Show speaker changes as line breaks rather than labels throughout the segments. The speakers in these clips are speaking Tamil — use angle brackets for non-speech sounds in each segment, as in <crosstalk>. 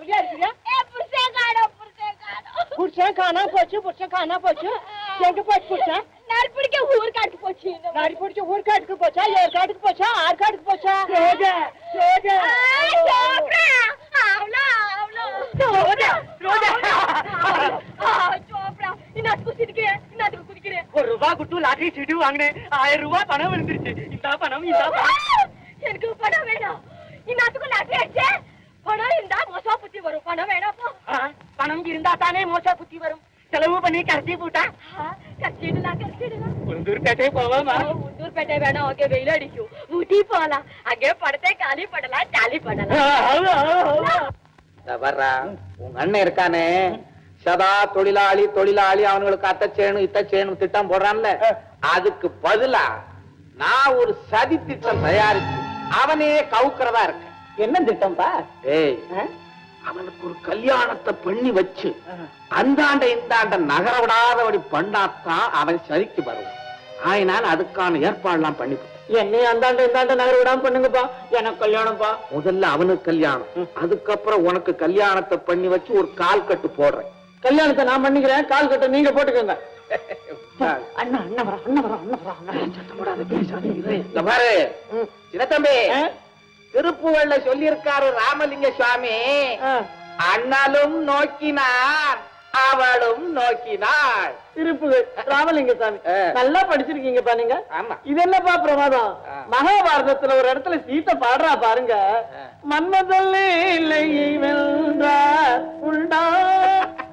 கவலையா இருக்கிறியா
ஏ புருஷன் காணோம் புருஷன் காணோம்
புருஷன் காணா போச்சு புருஷன் காணா போச்சு எங்க போச்சு புருஷன்
நெல் பிடிக்க ஊர் காட்டு போச்சு இந்த
நாடி பிடிச்ச ஊர் காட்டுக்கு போச்சா ஏர் காட்டுக்கு போச்சா ஆறு காட்டுக்கு போச்சா ரோஜா ரோஜா
ஆ, சோப்ரா. அவ்வளோ, அவ்வளோ.
ரோஜா, ரோஜா.
ஆ, சோப்ரா. இன்னாத்துக்கு குதிக்கிறேன், இன்னாத்துக்கு குதிக்கிறேன்.
ஒரு ரூபா குட்டு லாட்டரி சீட்டு வாங்கினேன் ஆயிரம் ரூபாய் பணம் விழுந்துருச்சு இந்த பணம் இந்த
ஆ,
பணம்
எனக்கு பணம் வேணும் இன்னாத்துக்கு லாட்டரி அடிச்சே பணம் இருந்தா வரும் பணம் வேணாம். போ
ஆ, பணம் இருந்தா தானே மோசா புத்தி வரும். செலவு பண்ணி கரைச்சி போட்டா?
கட்டிடலாம் கட்டிடலாம்
உளுந்தூர்பேட்டை போவாமா?
உந்தூர்பேட்டை வேணாம். அங்கே வெயில் அடிக்கும். ஊட்டி போலாம். அங்கே படத்தை காலி ஜாலி பண்ணலாம்.
இந்த வர்றா உங்க அண்ணன் இருக்கானே. சதா தொழிலாளி தொழிலாளி அவனுங்களுக்கு அத்தை செய்யணும் இத்த செய்யணும் திட்டம் போடுறான்ல. அதுக்கு பதிலா நான் ஒரு சதி திட்டம் தயாரிச்சு அவனே கவுக்கிறதா இருக்கேன்.
என்ன திட்டம்பா?
ஏய் அவனுக்கு ஒரு கல்யாணத்தை பண்ணி வச்சு அந்தாண்ட இந்தாண்ட நகர விடாதபடி பண்ணாத்தான் அவன் சரிக்கு வருவான். ஆயினால் அதுக்கான ஏற்பாடுலாம் பண்ணி
என்னை அந்தாண்ட இந்தாண்ட நகர விடாம பண்ணுங்கப்பா. எனக்கு கல்யாணம்ப்பா.
முதல்ல அவனுக்கு கல்யாணம். அதுக்கப்புறம் உனக்கு கல்யாணத்தை பண்ணி வச்சு ஒரு கால் கட்டு போடுறேன்.
கல்யாணத்தை நான் பண்ணிக்கிறேன். கால் கட்ட நீங்க போட்டுக்கோங்க. அண்ணா அண்ணா வர அண்ணா வர அண்ணா வர. அண்ணா சத்தம் போடாத பேசாதே. இரு.
இந்த பாரு. சின்னத்தம்பி.
ஆ?
திருப்புகள்ல சொல்லியிருக்காரு ராமலிங்க சுவாமி. அண்ணலும் நோக்கினார் அவளும் நோக்கினாள்.
திருப்பு ராமலிங்க சாமி. நல்லா படிச்சிருக்கீங்கப்பா நீங்க.
ஆமா.
இது என்னப்பா பிரமாதம். மகாபாரதத்துல ஒரு இடத்துல சீத்தை பாடுறா பாருங்க. மன்மதல்லே இல்லை வென்றார். உண்டா?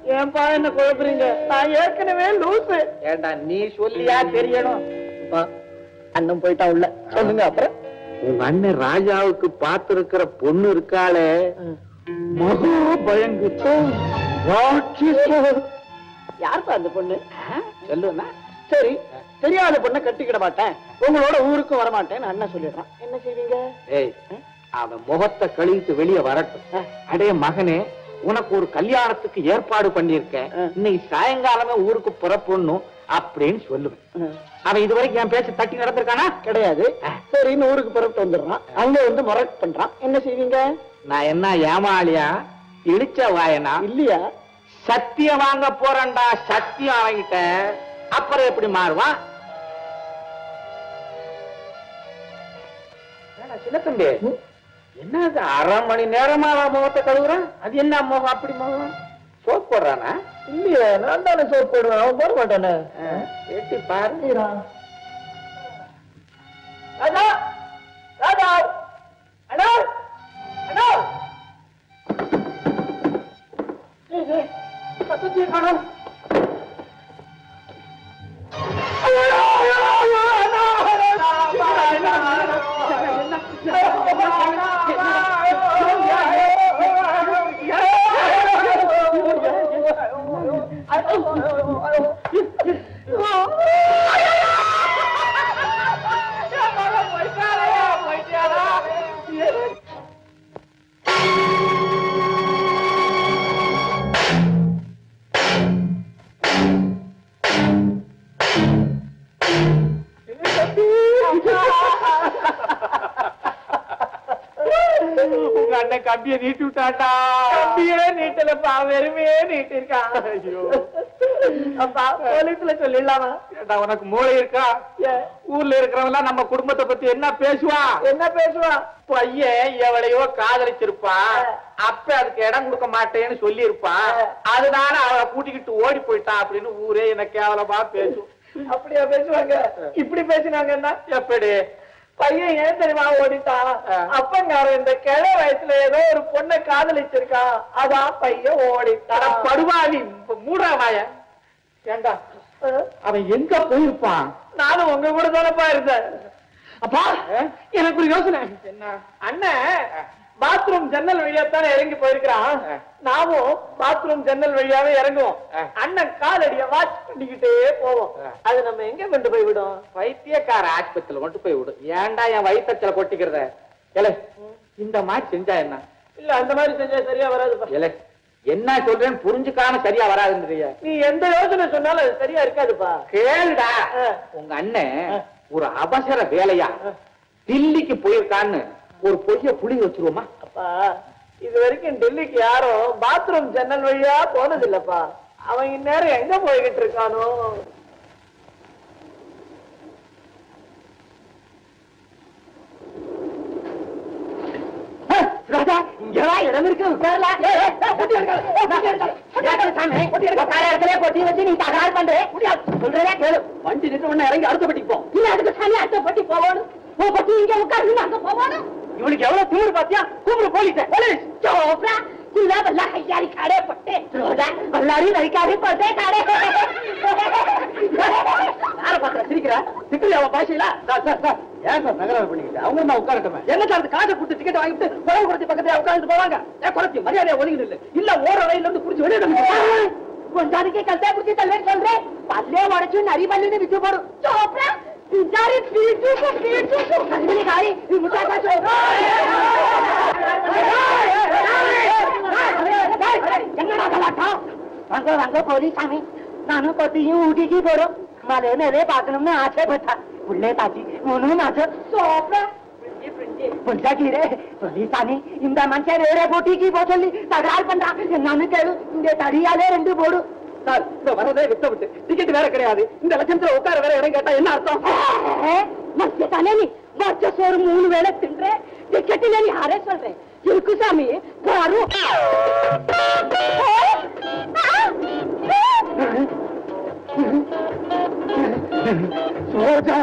ஏன்பா என்ன குழப்புறீங்க? நான் ஏற்கனவே லூசு.
ஏண்டா நீ சொல்லியா தெரியணும்?
அண்ணன் போயிட்டா உள்ள. சொல்லுங்க அப்புறம்.
உங்க அண்ணன் ராஜாவுக்கு பார்த்திருக்கிற பொண்ணு இருக்காளே. மகா பயங்குச்சோ
யாருப்பா அந்த பொண்ணு?
சொல்லுனா
சரி தெரியாத பொண்ணை கட்டிக்கிட மாட்டேன். உங்களோட ஊருக்கும் வர மாட்டேன்னு அண்ணன் சொல்லிடுறான். என்ன செய்வீங்க?
ஏய் அவன் முகத்தை கழுவிட்டு வெளியே வரட்டும். அடே மகனே உனக்கு ஒரு கல்யாணத்துக்கு ஏற்பாடு பண்ணியிருக்கேன். இன்னைக்கு சாயங்காலமே ஊருக்கு புறப்படணும். அப்படின்னு சொல்லுவேன். அவன் இதுவரைக்கும் என் பேச்சு தட்டி நடந்திருக்கானா?
கிடையாது. சரின்னு ஊருக்கு புறப்பட்டு வந்துடுறான். அங்க வந்து முரட்டு பண்றான். என்ன செய்வீங்க?
நான் என்ன ஏமாளியா? இழிச்ச வாயனா?
இல்லையா?
சத்தியம் வாங்க போறேன்டா சத்தியம் அவங்கிட்ட அப்புறம் எப்படி மாறுவான்? சின்ன தம்பி என்ன இது அரை மணி நேரமா முகத்தை கழுவுறான்? அது என்ன முகம் அப்படி முகம்? சோப் போடுறானா?
இல்லையா நான் தானே சோப் போடுவேன் அவன் போட மாட்டானே.
எட்டி பாரு.
ராஜா ராஜா. அண்ணா அண்ணா. சத்தத்தையே காணோம்.
உங்க <laughs> <laughs> அண்ணன் கம்பிய நீட்டி விட்டாட்டா
கம்பியே நீட்டலப்பா வெறுமையே நீட்டிருக்கான்
ஐயோ.
அப்பா போலீஸ்ல சொல்லிடலாமா?
ஏண்டா உனக்கு மூளை இருக்கா? ஊர்ல இருக்கிறவங்க நம்ம குடும்பத்தை பத்தி என்ன பேசுவான்
என்ன பேசுவான்
பையன் எவளையோ காதலிச்சிருப்பான் அப்ப அதுக்கு இடம் கொடுக்க மாட்டேன்னு சொல்லி இருப்பான் அதனால அவளை கூட்டிக்கிட்டு ஓடி போயிட்டான் அப்படின்னு ஊரே என்ன கேவலமா பேசும்.
அப்படியா பேசுவாங்க? இப்படி பேசினாங்கன்னா?
எப்படி
பையன் ஏன் தெரியுமா ஓடிட்டான். அப்பங்காரன் இந்த கிழ வயசுல ஏதோ ஒரு பொண்ணை காதலிச்சிருக்கான் அதான் பையன் ஓடிட்டான்.
படுவாவி மூடா வாய. ஏண்டா? அவன் எங்க போயிருப்பான்?
நானும் உங்க கூட தானப்பா இருந்தேன். அப்பா எனக்கு ஒரு யோசனை.
என்ன?
அண்ணன் பாத்ரூம் ஜன்னல் வழியா தானே இறங்கி போயிருக்கிறான். நாமும் பாத்ரூம் ஜன்னல் வழியாவே இறங்குவோம். அண்ணன் காலடிய வாட்ச் பண்ணிக்கிட்டே போவோம். அது நம்ம எங்க கொண்டு போய் விடும்?
பைத்தியக்கார ஆஸ்பத்திரியில மட்டும் போய் விடு. ஏன்டா என் வயிற்றுல கொட்டிக்கிறத? ஏலே இந்த மாதிரி செஞ்சா என்ன?
இல்ல அந்த மாதிரி செஞ்சா சரியா வராதுப்பா
ஏலே என்ன சொல்றேன்னு புரிஞ்சுக்காம சரியா வராதுன்றிய
நீ எந்த யோசனை சொன்னாலும் அது சரியா இருக்காதுப்பா.
கேளுடா. உங்க அண்ணன். ஒரு அவசர வேலையா. தில்லிக்கு போயிருக்கான்னு ஒரு பொய்ய புளி வச்சிருவோமா?
அப்பா
இது வரைக்கும் டெல்லிக்கு யாரும் பாத்ரூம் ஜன்னல் வழியா போனது இல்லப்பா அவன் இந்நேரம் எங்க போய்கிட்டு இருக்கானோ? பொட்டி பொட்டி பொட்டி பொட்டி பொட்டி வண்டி நின்று உடனே இறங்கி அடுத்த பட்டிக்கு போ. இல்ல அதுக்கு சாமி அடுத்த பட்டி போகணும். பட்டி இங்க உட்காரு அங்க போகணும். இவனுக்கு எவ்வளவு திமிரு பாத்தியா கூப்பிடு போலீஸ். போலீஸ். சோப்ரா குல்லா பல்லா கையாரி காடே பட்டே ரோடா பல்லாரி நரிக்காரி பட்டே காடே. யார பாக்குற சிரிக்கிற? சிக்கலி அவன் பாஷையில? சார் சார் சார் ஏன் சார் தகராறு பண்ணிக்கிட்டு? அவங்க நான் உட்காரட்டுமே? என்ன சார் அந்த காசை கொடுத்து டிக்கெட் வாங்கிட்டு குழம்பு குறைச்சி பக்கத்துல உட்கார்ந்து போவாங்க? ஏன் குறைச்சி மரியாதையா ஒதுங்கி இல்ல? இல்ல ஓர ரயில்ல இருந்து புடிச்சு வெளியே கொஞ்சாதிக்கு கல்தா புடிச்சு தள்ளுவேன் சொல்றேன் பல்லே உடச்சு நரி பல்லுன்னு விட்டு போடும். சோப்ரா பிஞ்சாரி பீட்டு பீட்டு கல்வி காரி முட்டா காசு என்னடா கலாட்டம் வாங்க வாங்க போலீஸ் சாமி நானும் பத்தியும் ஊட்டிக்கு போறோம் மலை மேலே பார்க்கணும்னு ஆசைப்பட்டா உள்ளே தாச்சி ஒண்ணும் ஆசை சோப்ரா புண்டாக்கீரே போலீசாமி இந்த மனுஷன் வேற போட்டிக்கு போ சொல்லி தகராறு பண்றான் என்னன்னு கேளு இந்த தடியாலே ரெண்டு போடு சார் இந்த வரதே வித்த விட்டு. டிக்கெட் வேற கிடையாது. இந்த லட்சத்துல உட்கார வேற இடம் கேட்டா என்ன அர்த்தம்? தானே நீ மச்ச சோறு மூணு தின்ற. டிக்கெட் இல்ல நீ யாரே சொல்றேன் இருக்கு சாமி பாரு. சோஜா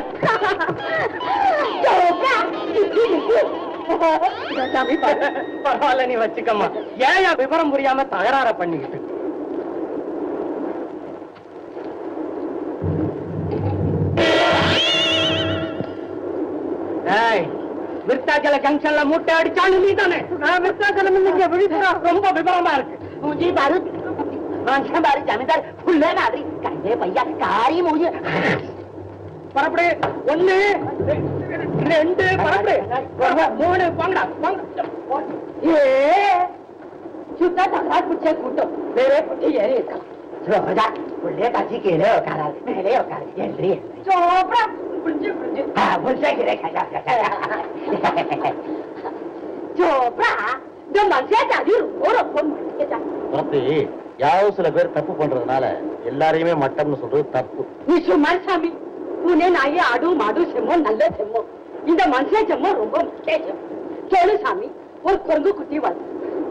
சாமி பரவாயில்ல நீ வச்சுக்கம்மா. ஏன் விவரம் புரியாம தகராற பண்ணிக்கிட்டு? விருத்தாச்சல ஜங்ஷன்ல மூட்டை அடிச்சானு நீ தானே விருத்தாச்சலம் இங்க விழிப்புறா. ரொம்ப விபரமா இருக்கு. மூஞ்சி பாரு. மனுஷன் பாரு ஜமீன்தார். புள்ளே மாதிரி. கண்டே பையா காரி மூஞ்சி. பரப்படு ஒண்ணு ரெண்டு பரப்படு மூணு வாங்கடா ஏ சுத்தா தகராறு குச்சே கூட்டம். வேற குட்டி ஏறி இருக்கலாம். ரோஜா உள்ளே காட்சி கீழே உட்காராது. மேலே உட்காரு என்று சோப்ரா புரிஞ்சு புரிஞ்சு. சோப்ரா இந்த மனுஷன் ஜாதி ஒரு
துரத்தி யாரோ சில பேர் தப்பு பண்றதுனால எல்லாரையுமே மட்டம்னு சொல்றது தப்பு.
நீ சும்மா சாமி. உன்னே நாயே ஆடு மாடு செம்மோ நல்ல செம்மோ. இந்த மனுஷன் செம்மோ ரொம்ப முக்கியம் கேளு சாமி ஒரு குரங்கு குட்டி வருது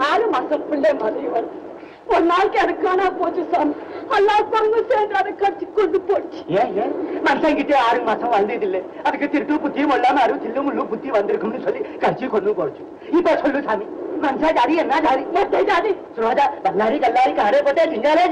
ஆறு மாசம் பிள்ளை மாதிரி வருது ஒரு நாளைக்கு அது காணா போச்சு சாமி. எல்லா குரங்கு சேர்ந்து அதை கடிச்சு கொண்டு போச்சு. ஏன் மனுஷன் கிட்ட ஆறு மாசம் வந்தது இல்ல அதுக்கு திருட்டு புத்தியும் இல்லாம அறுவு சில்லு முள்ளு புத்தி வந்திருக்கும்னு சொல்லி கடிச்சு கொண்டு போச்சு. இப்ப சொல்லு சாமி. மனுஷா ஜாதி என்ன ஜாதி? மொத்த ஜாதி. சுரோஜா பல்லாரி கல்லாரி காரே போட்டே சிங்காரே.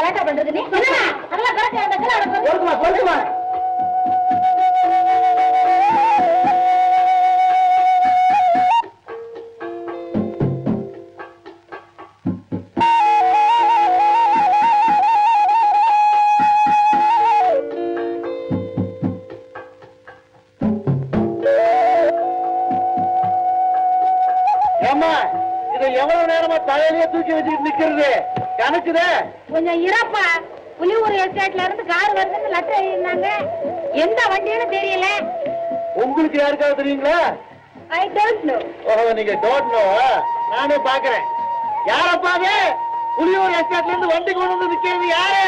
கலாட்டா பண்றது நீ? அதெல்லாம் கரெக்டா
பொறுக்குமா பொறுக்குமா
ஏமா இதை எவ்வளவு நேரமா தலையிலேயே தூக்கி வச்சுட்டு நிக்கிறது? கணக்குதே.
கொஞ்சம் இறப்பா. புலியூர் எஸ்டேட்ல இருந்து கார் வருதுன்னு லெட்டர் எழுதிருந்தாங்க எந்த வண்டின்னு தெரியல.
உங்களுக்கு யாருக்காவது தெரியுங்களா?
ஐ டோன்ட் நோ
ஓஹோ நீங்க டோன்ட் நோ நானே பாக்குறேன் யாரப்பாவே புலியூர் எஸ்டேட்ல இருந்து வண்டி கொண்டு வந்து நிக்கிறது யாரு?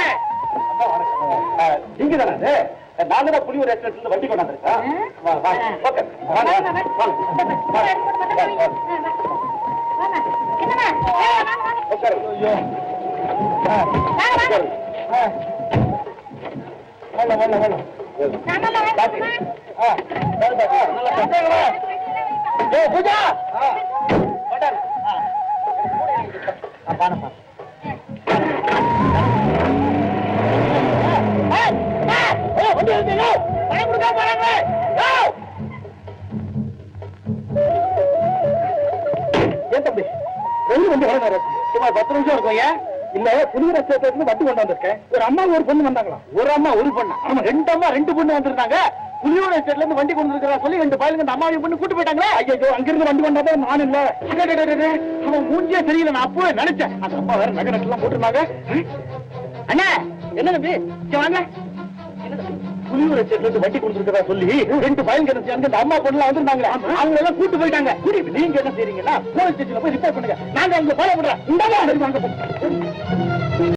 நீங்க தானே நாங்க தான் புலியூர் எஸ்டேட்ல இருந்து வண்டி கொண்டாந்துருக்கோம் ஓகே. பூஜா பான பான வண்டி எடுத்தீங்க பணம் கொடுக்க போறாங்க ஏன் தம்பி? ரெண்டு வண்டி வர சும்மா பத்து நிமிஷம் இருக்கும் ஏன்? இல்ல புதிய ரசத்துல இருந்து வண்டி கொண்டு வந்திருக்கேன். ஒரு அம்மா ஒரு பொண்ணு வந்தாங்களா? ஒரு அம்மா ஒரு பொண்ணு? ஆமா ரெண்டு அம்மா ரெண்டு பொண்ணு வந்திருந்தாங்க. புலியூர் எஸ்டேட்ல இருந்து வண்டி கொண்டு இருக்கிறா சொல்லி ரெண்டு பயலுங்க அந்த அம்மாவையும் பொண்ணு கூட்டு போயிட்டாங்களா? ஐயோ அங்கிருந்து வண்டி கொண்டாதான் நான் இல்ல. அவன் மூஞ்சியே தெரியல நான் அப்பவே நினைச்சேன். அந்த அம்மா வேற நகை நட்டுலாம் போட்டிருந்தாங்க. அண்ணா என்ன தம்பி? வாங்க. புலியூர் எஸ்டேட்ல வண்டி கொடுத்துருக்கதா சொல்லி ரெண்டு பயலுங்க அந்த அம்மா பொண்ணு வந்திருந்தாங்க அவங்க எல்லாம் கூட்டு போயிட்டாங்க. நீங்க என்ன செய்றீங்கன்னா போலீஸ் ஸ்டேஷன்ல போய் ரிப்போர்ட் பண்ணுங்க. நாங்க அவங்க ஃபாலோ பண்றோம்.